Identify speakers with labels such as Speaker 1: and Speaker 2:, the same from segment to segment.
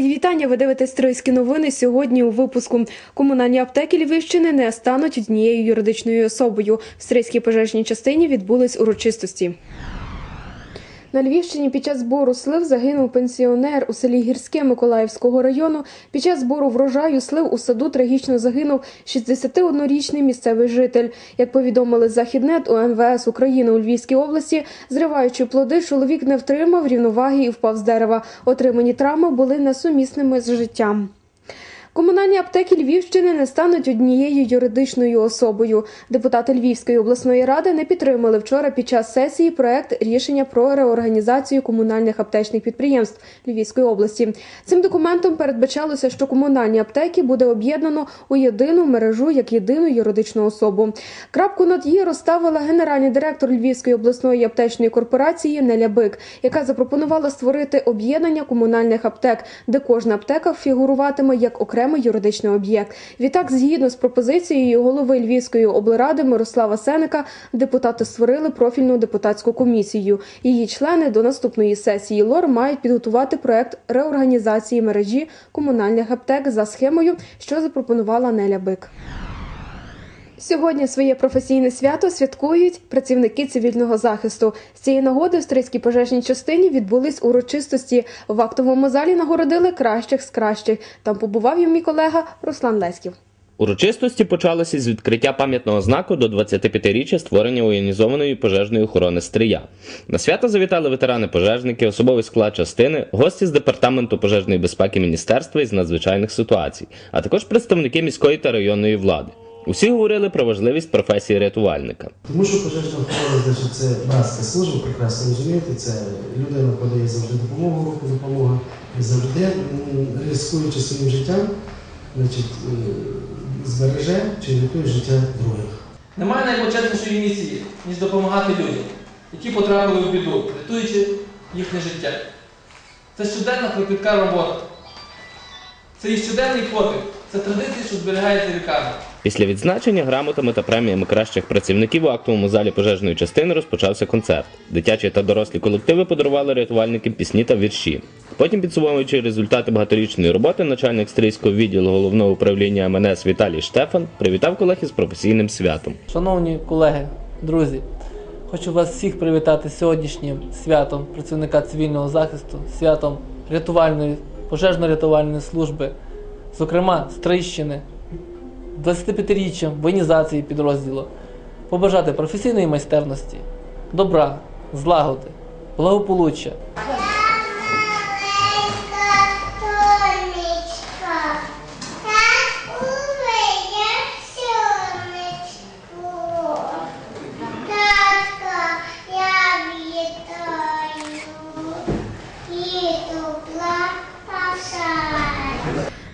Speaker 1: Мої вітання. Ви дивитесь Тройські новини. Сьогодні у випуску комунальні аптеки Львівщини не стануть однією юридичною особою. В Стрийській пожежній частині відбулись урочистості. На Львівщині під час збору слив загинув пенсіонер у селі Гірське Миколаївського району. Під час збору врожаю слив у саду трагічно загинув 61-річний місцевий житель. Як повідомили Західнет у МВС України у Львівській області, зриваючи плоди, чоловік не втримав рівноваги і впав з дерева. Отримані травми були несумісними з життям. Комунальні аптеки Львівщини не стануть однією юридичною особою. Депутати Львівської обласної ради не підтримали вчора під час сесії проект рішення про реорганізацію комунальних аптечних підприємств Львівської області. Цим документом передбачалося, що комунальні аптеки буде об'єднано у єдину мережу як єдину юридичну особу. Крапку над її розставила генеральний директор Львівської обласної аптечної корпорації Неля Бик, яка запропонувала створити об'єднання комунальних аптек, де кожна аптека фігуруватиме як окремий юридичний об'єкт. Відтак, згідно з пропозицією голови Львівської облради Мирослава Сеника, депутати створили профільну депутатську комісію. Її члени до наступної сесії ЛОР мають підготувати проект реорганізації мережі комунальних аптек за схемою, що запропонувала Неля Бик. Сьогодні своє професійне свято святкують працівники цивільного захисту. З цієї нагоди в Стрийській пожежній частині відбулись урочистості. В актовому залі нагородили кращих з кращих. Там побував і мій колега Руслан Леськів.
Speaker 2: Урочистості почалися з відкриття пам'ятного знаку до 25-річчя створення воєнізованої пожежної охорони Стрия. На свято завітали ветерани-пожежники, особовий склад частини, гості з департаменту пожежної безпеки міністерства із надзвичайних ситуацій, а також представники міської та районної влади. Усі говорили про важливість професії рятувальника.
Speaker 3: Тому що пожежна охорона це братська служба, прекрасно розумієте, це людина подає завжди допомогу, руку допомога і завжди, ризикуючи своїм життям, значить, е, збереже чи рятує життя других.
Speaker 4: Немає найпочеснішої місії, ніж допомагати людям, які потрапили в біду, рятуючи їхнє життя. Це щоденна кропітка робота. Це і щоденний подвиг, це традиція, що зберігається віками.
Speaker 2: Після відзначення грамотами та преміями кращих працівників у актовому залі пожежної частини розпочався концерт. Дитячі та дорослі колективи подарували рятувальникам пісні та вірші. Потім, підсумовуючи результати багаторічної роботи, начальник стрийського відділу головного управління МНС Віталій Штефан привітав колег із професійним святом.
Speaker 5: Шановні колеги, друзі, хочу вас всіх привітати сьогоднішнім святом працівника цивільного захисту, святом рятувальної, пожежно-рятувальної служби, зокрема Стрийщини, 25-річчям воєнізації підрозділу, побажати професійної майстерності, добра, злагоди, благополуччя.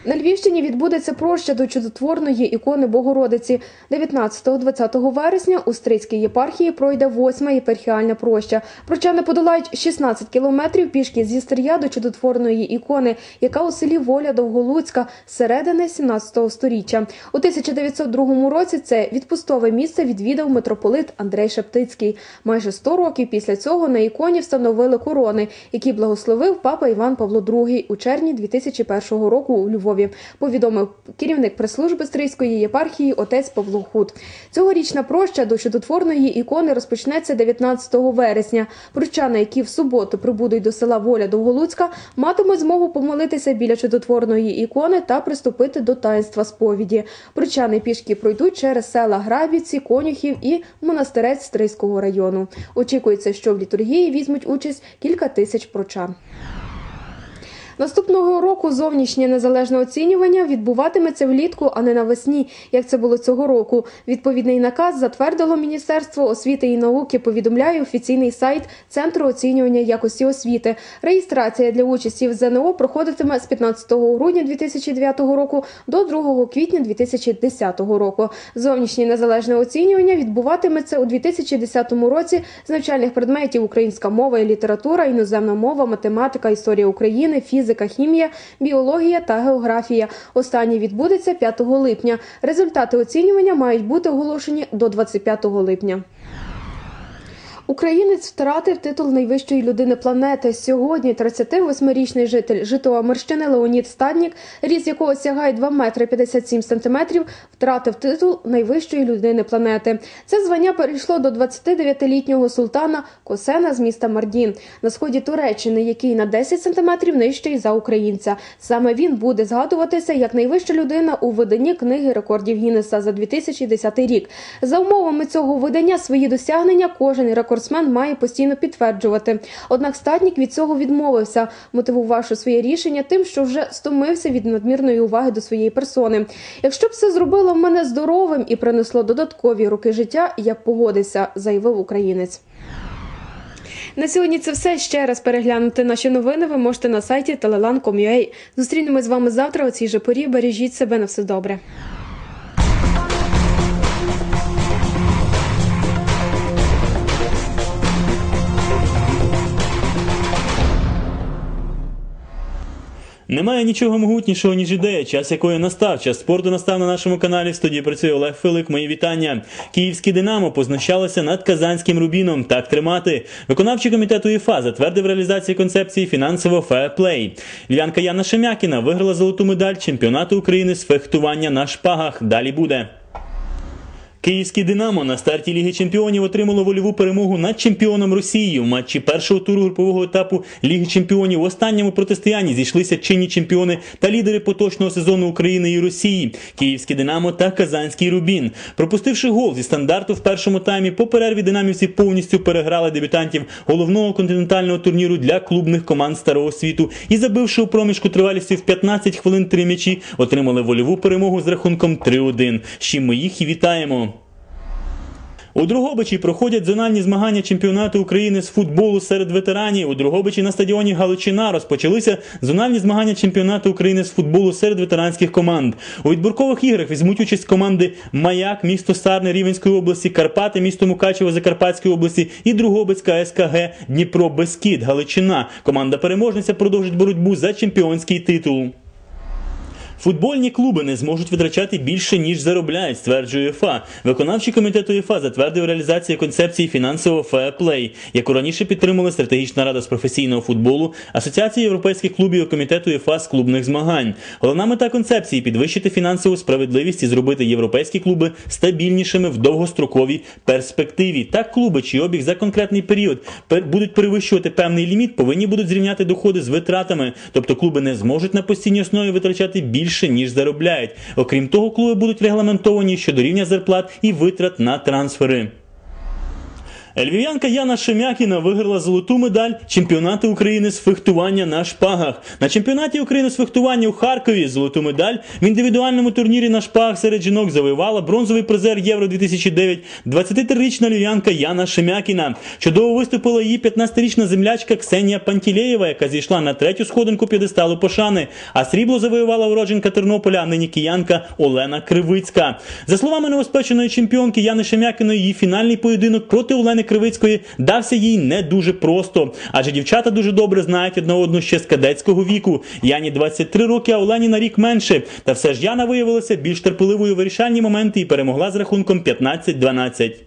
Speaker 1: На Львівщині відбудеться проща до чудотворної ікони Богородиці. 19-20 вересня у Стрийській єпархії пройде восьма єпархіальна проща. Прочани подолають 16 кілометрів пішки зі Стрия до чудотворної ікони, яка у селі Воля Довголуцька з середини 17 сторіччя. У 1902 році це відпустове місце відвідав митрополит Андрей Шептицький. Майже 100 років після цього на іконі встановили корони, які благословив папа Іван Павло II у червні 2001 року у Львові. Повідомив керівник прес-служби Стрийської єпархії отець Павло Худ. Цьогорічна проща до чудотворної ікони розпочнеться 19 вересня. Прочани, які в суботу прибудуть до села Воля Довголуцька, матимуть змогу помолитися біля чудотворної ікони та приступити до таїнства сповіді. Прочани пішки пройдуть через села Грабівці, Конюхів і монастирець Стрийського району. Очікується, що в літургії візьмуть участь кілька тисяч прочан. Наступного року зовнішнє незалежне оцінювання відбуватиметься влітку, а не навесні, як це було цього року. Відповідний наказ затвердило Міністерство освіти і науки. Повідомляє офіційний сайт Центру оцінювання якості освіти. Реєстрація для участі в ЗНО проходитиме з 15 грудня 2009 року до 2 квітня 2010 року. Зовнішнє незалежне оцінювання відбуватиметься у 2010 році з навчальних предметів українська мова і література, іноземна мова, математика, історія України, фізика, хімія, біологія та географія. Останній відбудеться 5 липня. Результати оцінювання мають бути оголошені до 25 липня. Українець втратив титул найвищої людини планети. Сьогодні 38-річний житель Житомирщини Леонід Стаднік, ріст якого сягає 2 метри 57 сантиметрів, втратив титул найвищої людини планети. Це звання перейшло до 29-літнього султана Косена з міста Мардін на сході Туреччини, який на 10 сантиметрів нижчий за українця. Саме він буде згадуватися як найвища людина у виданні книги рекордів Гіннеса за 2010 рік. За умовами цього видання свої досягнення кожен рекордсмен має постійно підтверджувати. Однак статнік від цього відмовився, мотивувавши своє рішення тим, що вже стомився від надмірної уваги до своєї персони. Якщо б це зробило мене здоровим і принесло додаткові роки життя, я б погодився, заявив українець. На сьогодні це все. Ще раз переглянути наші новини ви можете на сайті telelan.com.ua. Зустрінемось з вами завтра у цій же порі. Бережіть себе на все добре.
Speaker 6: Немає нічого могутнішого, ніж ідея, час якої настав. Час спорту настав на нашому каналі. В студії працює Олег Филик. Мої вітання. Київське Динамо познущалося над казанським Рубіном. Так тримати. Виконавчий комітет УЄФА затвердив реалізацію концепції фінансово феєплей. Львянка Яна Шемякіна виграла золоту медаль чемпіонату України з фехтування на шпагах. Далі буде. Київське Динамо на старті Ліги Чемпіонів отримало вольову перемогу над чемпіоном Росії. В матчі першого туру групового етапу Ліги Чемпіонів в останньому протистоянні зійшлися чинні чемпіони та лідери поточного сезону України і Росії Київське Динамо та Казанський Рубін. Пропустивши гол зі стандарту в першому таймі, по перерві динамівці повністю переграли дебютантів головного континентального турніру для клубних команд старого світу і, забивши у проміжку тривалістю в 15 хвилин три м'ячі, отримали вольову перемогу з рахунком 3-1. З чим ми їх і вітаємо. У Другобичі проходять зональні змагання чемпіонату України з футболу серед ветеранів. У Другобичі на стадіоні Галичина розпочалися зональні змагання чемпіонату України з футболу серед ветеранських команд. У відборкових іграх візьмуть участь команди Маяк, місто Сарне Рівенської області, Карпати, місто Мукачево Закарпатської області і Другобицька СКГ Дніпро Бескід Галичина. Команда переможниця продовжить боротьбу за чемпіонський титул. Футбольні клуби не зможуть витрачати більше, ніж заробляють, стверджує УЄФА. Виконавчий комітет УЄФА затвердив реалізацію концепції фінансового феєплей, яку раніше підтримала стратегічна рада з професійного футболу, Асоціація європейських клубів і комітету УЄФА з клубних змагань. Головна мета концепції підвищити фінансову справедливість і зробити європейські клуби стабільнішими в довгостроковій перспективі. Так, клуби, чий обіг за конкретний період пер- будуть перевищувати певний ліміт, повинні будуть зрівняти доходи з витратами, тобто клуби не зможуть на постійній основі витрачати більше ніж заробляють. Окрім того, клуби будуть регламентовані щодо рівня зарплат і витрат на трансфери. Львів'янка Яна Шемякіна виграла золоту медаль чемпіонату України з фехтування на шпагах. На чемпіонаті України з фехтування у Харкові золоту медаль в індивідуальному турнірі на шпагах серед жінок завоювала бронзовий призер Євро 2009 23-річна львів'янка Яна Шемякіна. Чудово виступила її 15-річна землячка Ксенія Пантілеєва, яка зійшла на третю сходинку п'єдесталу пошани. А срібло завоювала уродженка Тернополя, нині киянка Олена Кривицька. За словами новоспеченої чемпіонки Яни Шемякіної, її фінальний поєдинок проти Олени Кривицької дався їй не дуже просто, адже дівчата дуже добре знають одна одну ще з кадетського віку. Яні 23 роки, а Олені на рік менше. Та все ж Яна виявилася більш терпеливою вирішальні моменти і перемогла з рахунком 15-12.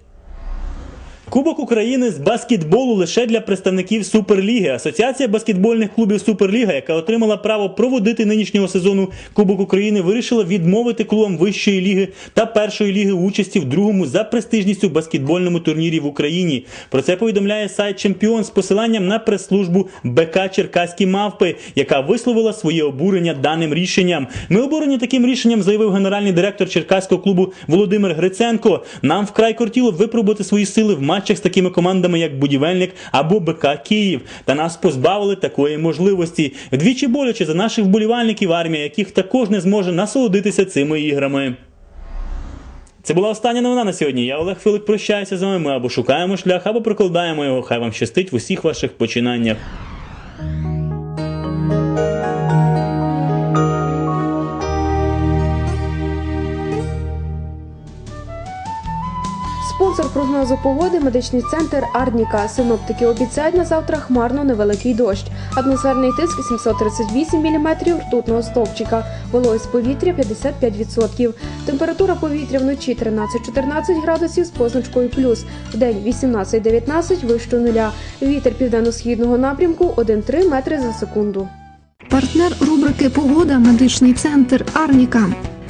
Speaker 6: Кубок України з баскетболу лише для представників Суперліги. Асоціація баскетбольних клубів Суперліга, яка отримала право проводити нинішнього сезону Кубок України, вирішила відмовити клубам вищої ліги та першої ліги участі в другому за престижністю баскетбольному турнірі в Україні. Про це повідомляє сайт Чемпіон з посиланням на прес-службу БК Черкаські мавпи, яка висловила своє обурення даним рішенням. Ми обурені таким рішенням, заявив генеральний директор Черкаського клубу Володимир Гриценко. Нам вкрай кортіло випробувати свої сили в матчах з такими командами, як Будівельник або БК Київ. Та нас позбавили такої можливості. Вдвічі боляче за наших вболівальників армія, яких також не зможе насолодитися цими іграми. Це була остання новина на сьогодні. Я Олег Филик прощаюся з вами. Ми або шукаємо шлях, або прокладаємо його. Хай вам щастить в усіх ваших починаннях.
Speaker 1: Спонсор прогнозу погоди медичний центр Арніка. Синоптики обіцяють на завтра хмарно невеликий дощ. Атмосферний тиск 738 мм ртутного стовпчика. Вологість повітря 55%. Температура повітря вночі 13-14 градусів з позначкою плюс. Вдень 18-19 вище нуля. Вітер південно-східного напрямку 1,3 метри за секунду.
Speaker 7: Партнер рубрики Погода медичний центр Арніка.